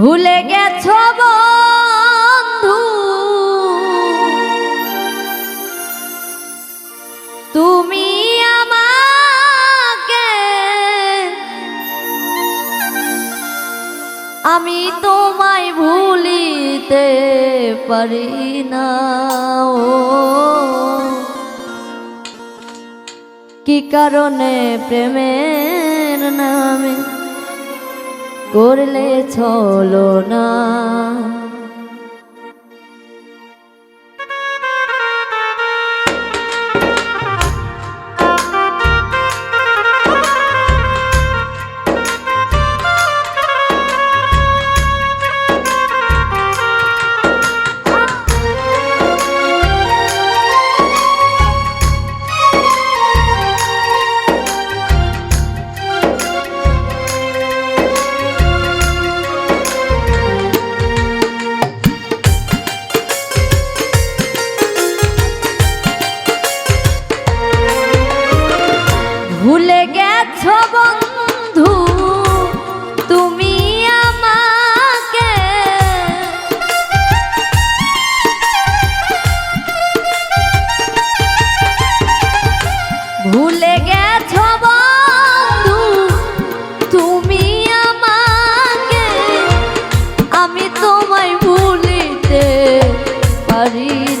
ভুলে গেছ বন্ধু? তুমি আমাকে আমি তোমায় ভুলিতে পারি না, ও। কি কারণে প্রেমের নামে করলে চলো না।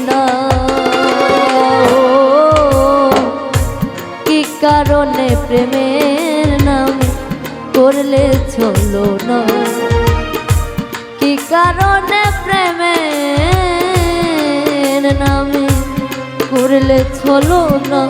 না কি কারণে প্রেমের নাম করলে চলো না? কি কারণে প্রেমের নামে করলে চলো না?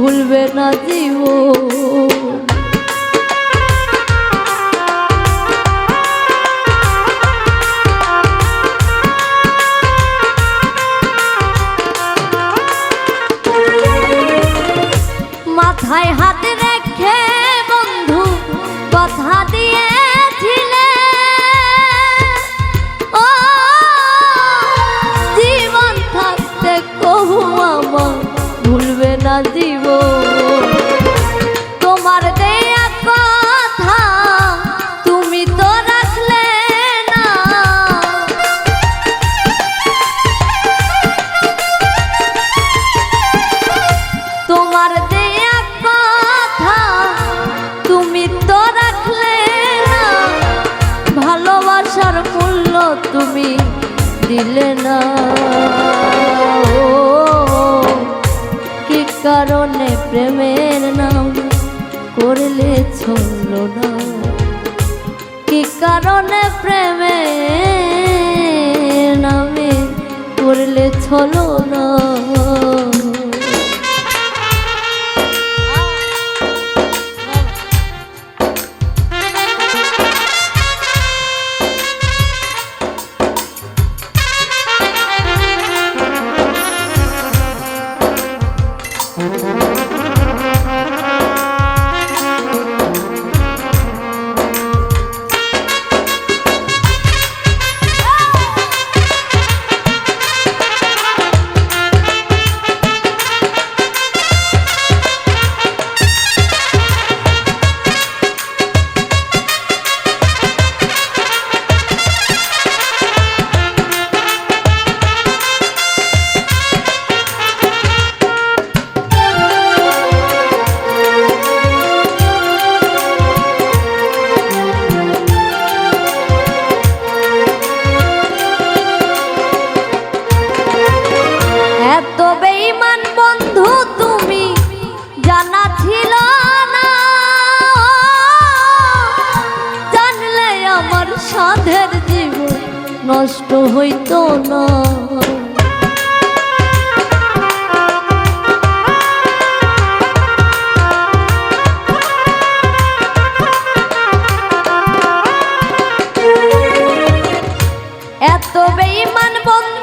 ভুলবে না জীব মাথায় না জীবন তোমার দেয়া কথা তুমি তো রাখলে না। তোমার দেয়া কথা তুমি তো রাখলে না। ভালোবাসার মূল্য তুমি দিলে কি কারণে প্রেমে নামে? করলে ছলো না নষ্ট হইত না। এত বেইমান বন্ধু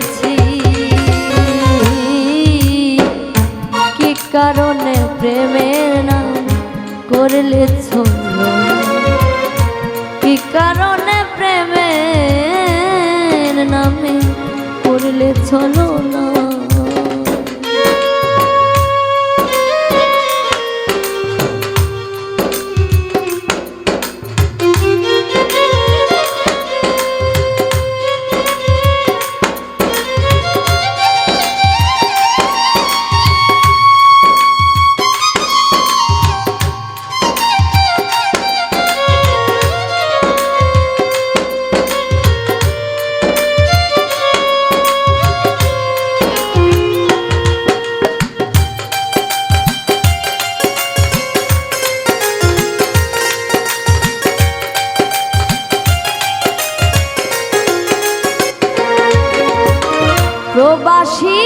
করেছি। কি কারণে প্রেমের নাম করলে ছোড় কি কারণে প্রেমের নামে করলে চলো না? বাসি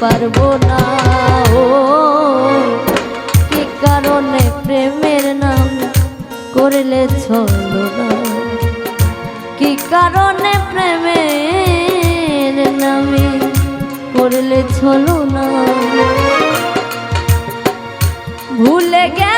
পারব না। ও, কি কারণে প্রেমের নাম করলে ছলো না? কি কারণে প্রেমের নামে করলে ছলো না? ভুলে গেল